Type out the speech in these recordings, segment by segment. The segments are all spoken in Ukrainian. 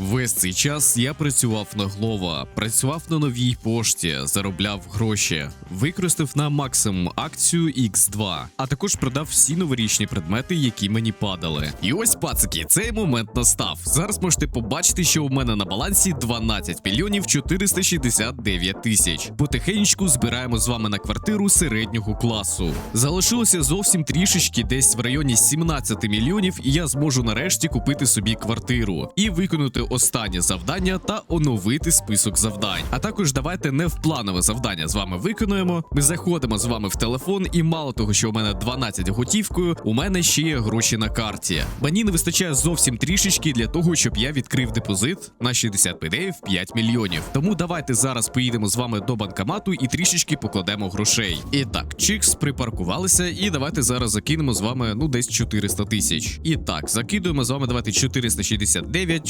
Весь цей час я працював на Глова, працював на новій пошті, заробляв гроші, використав на максимум акцію X2, а також продав всі новорічні предмети, які мені падали. І ось, пацики, цей момент настав. Зараз можете побачити, що у мене на балансі 12 мільйонів 469 тисяч. Потихеньку збираємо з вами на квартиру середнього класу. Залишилося зовсім трішечки, десь в районі 17 мільйонів, і я зможу нарешті купити собі квартиру і виконати останнє завдання та оновити список завдань. А також давайте не в планове завдання з вами виконуємо. Ми заходимо з вами в телефон, і мало того, що у мене 12 готівкою, у мене ще є гроші на карті. Мені не вистачає зовсім трішечки для того, щоб я відкрив депозит на 60 пейдеїв 5 мільйонів. Тому давайте зараз поїдемо з вами до банкомату і трішечки покладемо грошей. І так, чікс припаркувалися, і давайте зараз закинемо з вами ну десь 400 тисяч. І так, закидуємо з вами. Давайте 469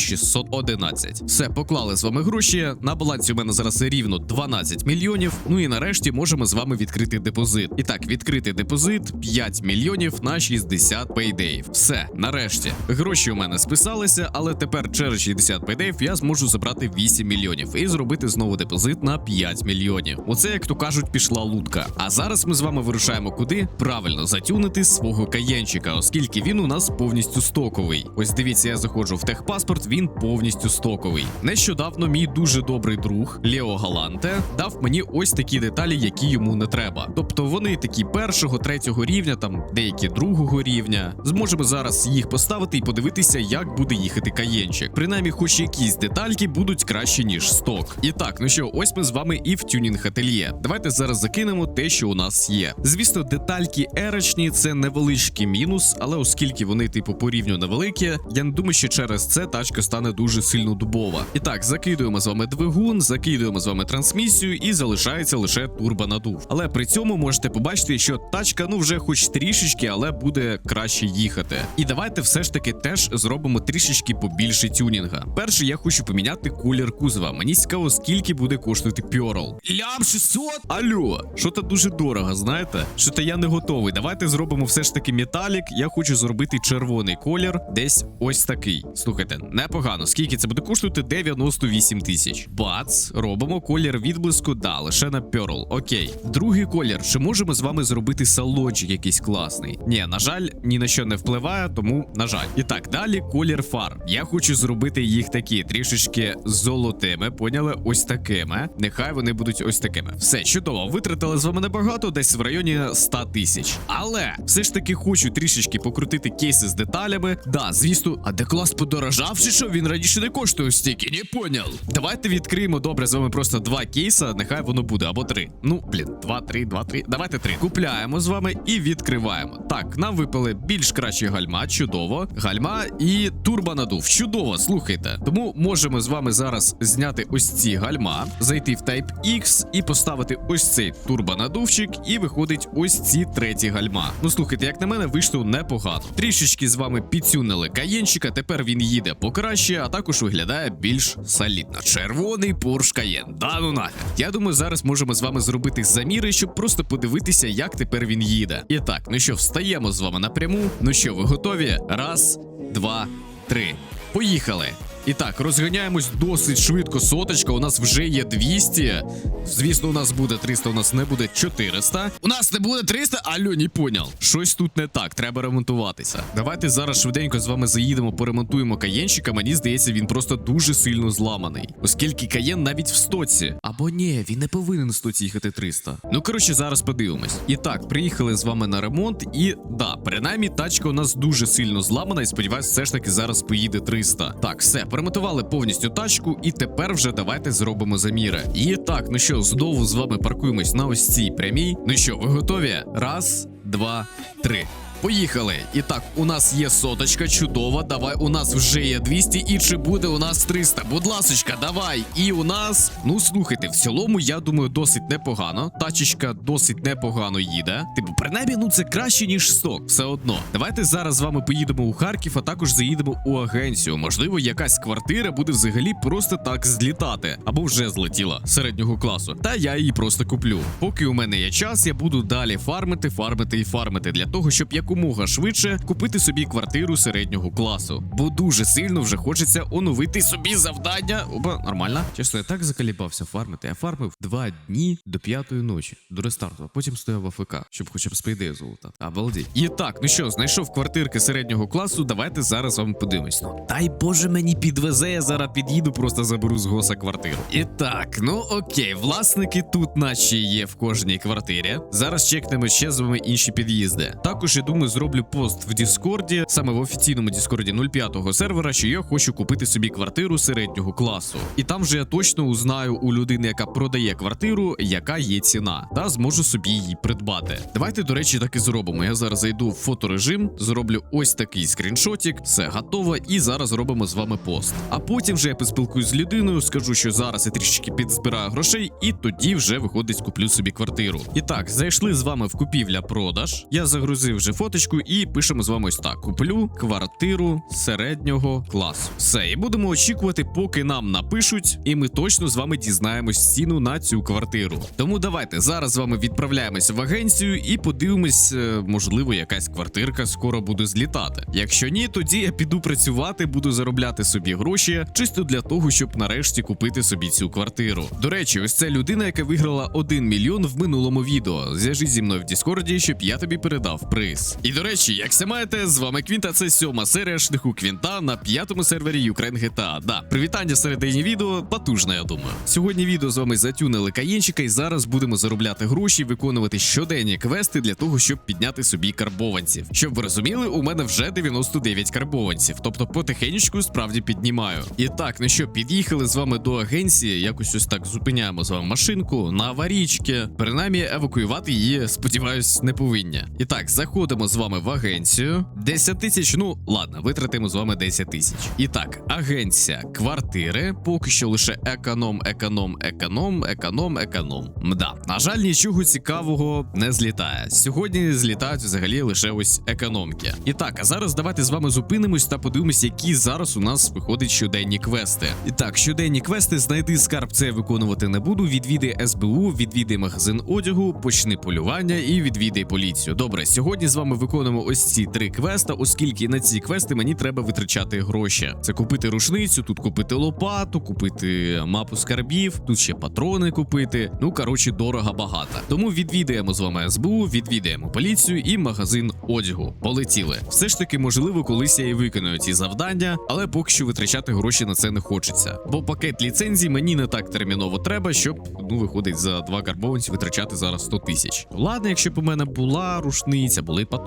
611. Все, поклали з вами гроші. На балансі у мене зараз рівно 12 мільйонів. Ну і нарешті можемо з вами відкрити депозит. І так, відкрити депозит 5 мільйонів на 60 пейдеїв. Все, нарешті. Гроші у мене списалися, але тепер через 60 пейдеїв я зможу забрати 8 мільйонів і зробити знову депозит на 5 мільйонів. Оце, як то кажуть, пішла лутка. А зараз ми з вами вирушаємо куди? Правильно затюнити свого каєнчика, оскільки він у нас повністю стоковий. Ось дивіться, я заходжу в техпаспорт, він повністю стоковий. Нещодавно мій дуже добрий друг Лео Галанте дав мені ось такі деталі, які йому не треба. Тобто вони такі першого, третього рівня, там деякі другого рівня. Зможемо зараз їх поставити і подивитися, як буде їхати каєнчик. Принаймні, хоч якісь детальки будуть краще ніж сток. І так, ну що, ось ми з вами і в тюнінг ательє. Давайте зараз закинемо те, що у нас є. Звісно, детальки ерочні це невеличкий мінус, але оскільки вони, типу, порівню невеликі, я не думаю, що через це тачка стане дуже сильно дубова. І так, закидуємо з вами двигун, закидуємо з вами трансмісію, і залишається лише турбонадув. Але при цьому можете побачити, що тачка ну вже хоч трішечки, але буде краще їхати. І давайте все ж таки теж зробимо трішечки побільше тюнінга. Перше, я хочу поміняти колір кузова. Мені цікаво, скільки буде коштувати Пьорл. Лям 600? Алло, що то дуже дорого, знаєте? Що то я не готовий. Давайте зробимо все ж таки металік. Я хочу зробити червоний колір, десь ось такий. Слухайте, непогано. Скільки це буде коштувати? 98 тисяч. Бац, робимо колір відблиску, да, лише на Pearl. Окей. Другий колір. Чи можемо з вами зробити салончик якийсь класний? Ні, на жаль, ні на що не впливає, тому на жаль. І так, далі колір фар. Я хочу зробити їх такі трішечки золотими. Поняли? Ось такими. Нехай вони будуть ось такими. Все чудово. Витратили з вами небагато, десь в районі 100 тисяч. Але все ж таки хочу трішечки покрутити кейси з деталями. Да, звісно, а де клас подорожав, чи що він раніше не коштує стільки, не поняв. Давайте відкриємо добре з вами просто два кейса. Нехай воно буде або три. Ну, блін, два, три, два, три. Давайте три. Купляємо з вами і відкриваємо. Так, нам випали більш кращі гальма, чудово. Гальма і турбонадув. Чудово, слухайте. Тому можемо з вами зараз зняти ось ці гальма, зайти в Type X і поставити ось цей турбонадувчик, і виходить ось ці треті гальма. Ну слухайте, як на мене, вийшло непогано. Трішечки з вами підсюнили каєнчика. Тепер він їде покраще, також виглядає більш солідно. Червоний Porsche Cayenne. Да ну нафіг. Я думаю, зараз можемо з вами зробити заміри, щоб просто подивитися, як тепер він їде. І так, ну що, встаємо з вами напряму. Ну що, ви готові? Раз, два, три. Поїхали. І так, розганяємось досить швидко. Соточка. У нас вже є 200. Звісно, у нас буде 300, у нас не буде 400. У нас не буде 300, алло, не поняв. Щось тут не так, треба ремонтуватися. Давайте зараз швиденько з вами заїдемо, поремонтуємо каєнчика. Мені здається, він просто дуже сильно зламаний. Оскільки каєн навіть в стоці. Або ні, він не повинен в стоці їхати 300. Ну коротше, зараз подивимось. І так, приїхали з вами на ремонт, і да, принаймні тачка у нас дуже сильно зламана, і сподіваюсь, все ж таки зараз поїде 300. Так, все, перемотували повністю тачку, і тепер вже давайте зробимо заміри. І так, ну що, знову з вами паркуємось на ось цій прямій. Ну що, ви готові? Раз, два, три. Поїхали. І так, у нас є соточка, чудова. Давай, у нас вже є 200. І чи буде у нас 300? Будь ласочка, давай. І у нас. Ну слухайте, в цілому, я думаю, досить непогано. Тачечка досить непогано їде. Типу, принаймні, ну це краще, ніж сток. Все одно. Давайте зараз з вами поїдемо у Харків, а також заїдемо у агенцію. Можливо, якась квартира буде взагалі просто так злітати. Або вже злетіла середнього класу. Та я її просто куплю. Поки у мене є час, я буду далі фармити, фармити і фармити для того, щоб як якомога швидше купити собі квартиру середнього класу, бо дуже сильно вже хочеться оновити собі завдання. Опа, нормально. Чесно, я так закалібався фармити. Я фармив два дні до п'ятої ночі до рестарту, а потім стояв АФК, щоб хоча б спейдею золотати. Обалдеть. І так, ну що, знайшов квартирки середнього класу. Давайте зараз вам подивимось. Ну дай Боже мені підвезе, я зараз під'їду, просто заберу з госа квартиру. І так, ну окей, власники тут наче є в кожній квартирі. Зараз чекнемо ще з вами інші під'їзди. Також я думаю, зроблю пост в Діскорді, саме в офіційному Діскорді 05-го сервера, що я хочу купити собі квартиру середнього класу. І там вже я точно узнаю у людини, яка продає квартиру, яка є ціна, та зможу собі її придбати. Давайте, до речі, так і зробимо. Я зараз зайду в фоторежим, зроблю ось такий скріншотик, все готово, і зараз робимо з вами пост. А потім вже я поспілкуюсь з людиною, скажу, що зараз я трішечки підзбираю грошей, і тоді вже виходить, куплю собі квартиру. І так, зайшли з вами в купівля-продаж. Я загрузив вже фоточку і пишемо з вами ось так: куплю квартиру середнього класу. Все, і будемо очікувати, поки нам напишуть, і ми точно з вами дізнаємось ціну на цю квартиру. Тому давайте зараз з вами відправляємося в агенцію і подивимось, е, можливо, якась квартирка скоро буде злітати. Якщо ні, тоді я піду працювати, буду заробляти собі гроші, чисто для того, щоб нарешті купити собі цю квартиру. До речі, ось це людина, яка виграла 1 мільйон в минулому відео. Зв'яжись зі мною в Діскорді, щоб я тобі передав приз. І до речі, як все маєте, з вами Квінта. Це сьома серія шляху Квінта на п'ятому сервері Ukraine GTA. Да, привітання середині відео, потужне, я думаю. Сьогодні відео з вами затюнили каєнчика, і зараз будемо заробляти гроші, виконувати щоденні квести для того, щоб підняти собі карбованців. Щоб ви розуміли, у мене вже 99 карбованців, тобто потихеньку справді піднімаю. І так, ну що, під'їхали з вами до агенції, якось ось так зупиняємо з вами машинку на аварійки. Принаймні евакуювати її, сподіваюсь, не повинні. І так, заходимо з вами в агенцію. 10 тисяч, ну ладно, витратимо з вами 10 тисяч. І так, агенція квартири, поки що лише економ, економ, економ, економ, економ. Мда, на жаль, нічого цікавого не злітає. Сьогодні злітають взагалі лише ось економки. І так, а зараз давайте з вами зупинимось та подивимось, які зараз у нас виходять щоденні квести. І так, щоденні квести знайди скарб, це я виконувати не буду. Відвідай СБУ, відвідай магазин одягу, почни полювання і відвідай поліцію. Добре, сьогодні з вами виконуємо ось ці три квеста, оскільки на ці квести мені треба витрачати гроші. Це купити рушницю, тут купити лопату, купити мапу скарбів, тут ще патрони купити. Ну коротше, дорого багато. Тому відвідаємо з вами СБУ, відвідаємо поліцію і магазин одягу. Полетіли. Все ж таки, можливо, колись я і виконую ці завдання, але поки що витрачати гроші на це не хочеться. Бо пакет ліцензій мені не так терміново треба, щоб ну виходить за два карбованці витрачати зараз 100 тисяч. Ладно, якщо б у мене була рушниця, були патрони,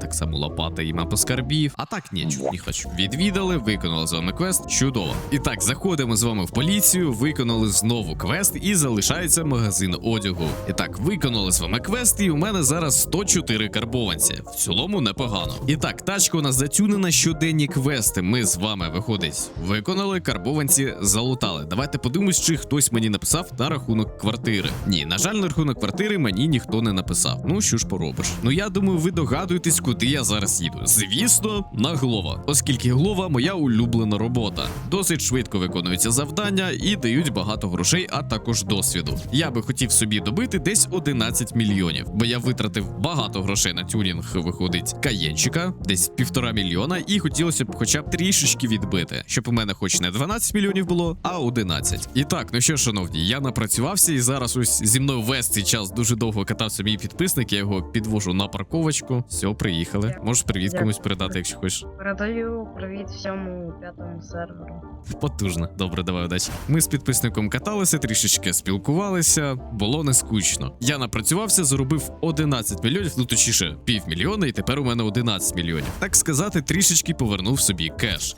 так само лопата і мапа скарбів. А так ні, чуть не хочу. Відвідали, виконали з вами квест. Чудово. І так, заходимо з вами в поліцію, виконали знову квест і залишається магазин одягу. І так, виконали з вами квест, і у мене зараз 104 карбованці. В цілому непогано. І так, тачка у нас затюнена щоденні квести. Ми з вами виходить, виконали, карбованці залутали. Давайте подивимось, чи хтось мені написав на рахунок квартири. Ні, на жаль, на рахунок квартири мені ніхто не написав. Ну що ж поробиш? Ну я думаю, ви догадуєтесь, куди я зараз їду. Звісно, на Глова, оскільки Глова моя улюблена робота. Досить швидко виконуються завдання і дають багато грошей, а також досвіду. Я би хотів собі добити десь 11 мільйонів, бо я витратив багато грошей на тюнінг, виходить каєнчика, десь півтора мільйона, і хотілося б хоча б трішечки відбити, щоб у мене хоч не 12 мільйонів було, а 11. І так, ну що, шановні, я напрацювався, і зараз ось зі мною весь цей час дуже довго катався мій підписник. Я його підвожу на парковочку. Все, приїхали. Можеш привіт комусь передати, якщо хочеш. Передаю привіт всьому п'ятому серверу. Потужно. Добре, давай удачі. Ми з підписником каталися, трішечки спілкувалися, було не скучно. Я напрацювався, заробив 11 мільйонів, ну точніше, півмільйона, і тепер у мене 11 мільйонів. Так сказати, трішечки повернув собі кеш.